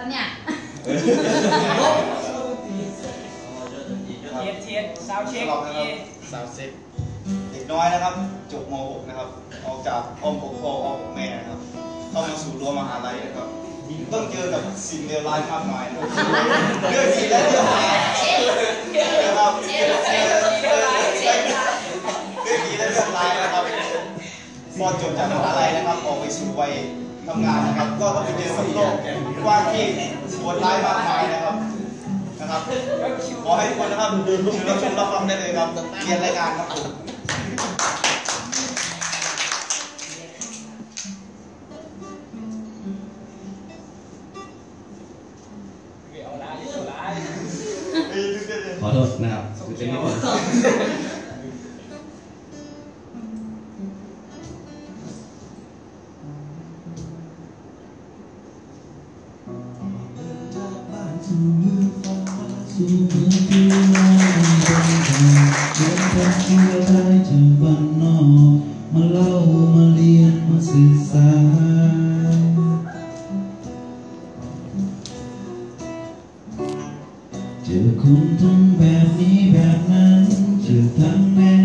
แล้วเนี่ยทียบเทียบซาวเช็คสามสิบเด็กน้อยนะครับ จบม .6 นะครับ ออกจากอ้อมปกพ่องอ้อมแม่นะครับ เข้ามาสู่รั้วมหาลัยนะครับ ต้องเจอกับสิ่งเลวร้ายมากมายเรื่องดีและเรื่องร้ายนะครับเรื่องดีและเรื่องร้ายนะครับพอจบจากมหาลัยนะครับ ออกไปสู่วัย ทำงานนะครับ ก็ต้องไปเจอกับโลกกว้างที่โหดร้ายมากมายนะครับนะครับขอให้ทุกคนนะครับเชิญรับชมรับฟังได้เลยครับเรียนรายงานครับผมเอาละเอาละขอโทษนะครับคือเป็นนิด จอคนทั้งแบบนี้แบบนั้นเจอทั้งแม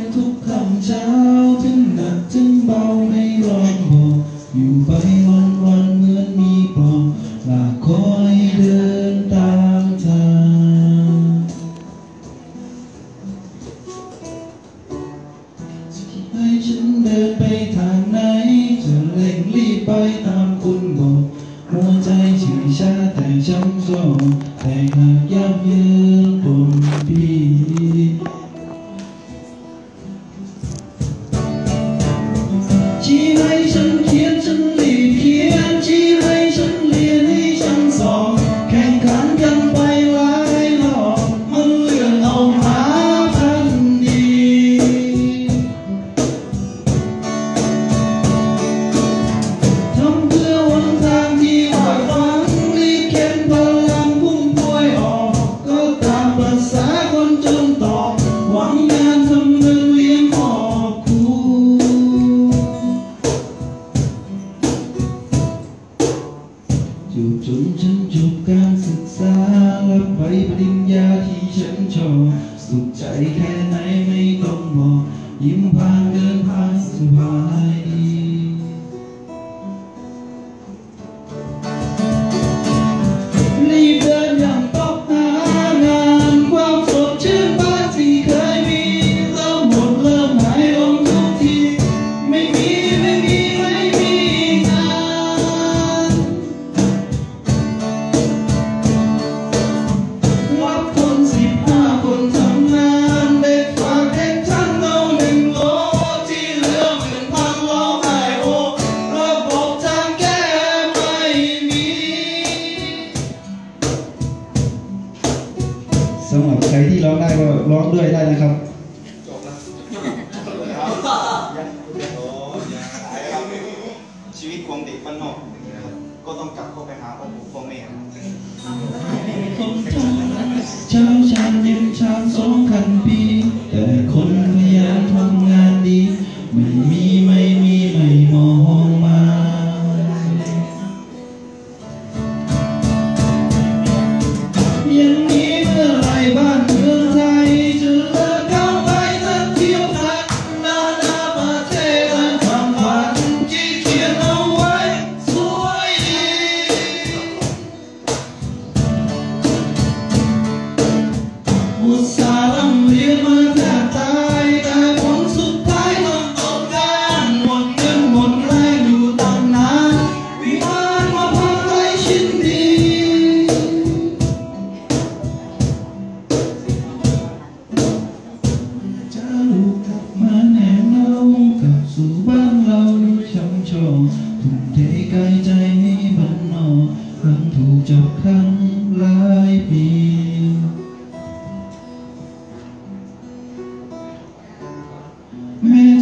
นทุกคำเช้าถึงหนักถึงเบาไม่ร้องบอกอยู่ไปวันวันเหมือนมีปลอกหลากคอยเดินตามทางให้ฉันเดินไปทางไหนจะเร่งรีบไปตามคุณบอกหัวใจชื่นชาแต่ช้ำโศ ญญาที่ฉันชอบสุขใจแค่ไหนไม่ต้องบอก ยิ้มผ่านเดินผ่านสบายดี สำหรับใครที่ร้องได้ก็ร้องด้วยได้นะครับจบแล้วชีวิตของเด็กบ้านนอกก็ต้องกลับเข้าไปหา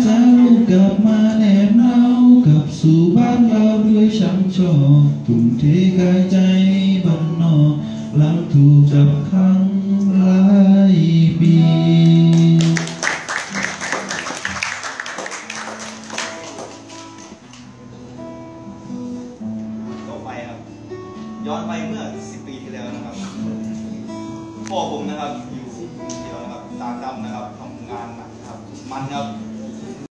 สาวกลับมาแนบเนากลับสู่บ้านเราด้วยช้ำชอทุ่มเทกายใจบันนอกหลังถูกจับขังหลายปีย้อนไปเมื่อ 10 ปีที่แล้วนะครับพ่อผมนะครับอยู่เดี่เทนะครับตาดำนะครับทำงานหนักครับ มันครับ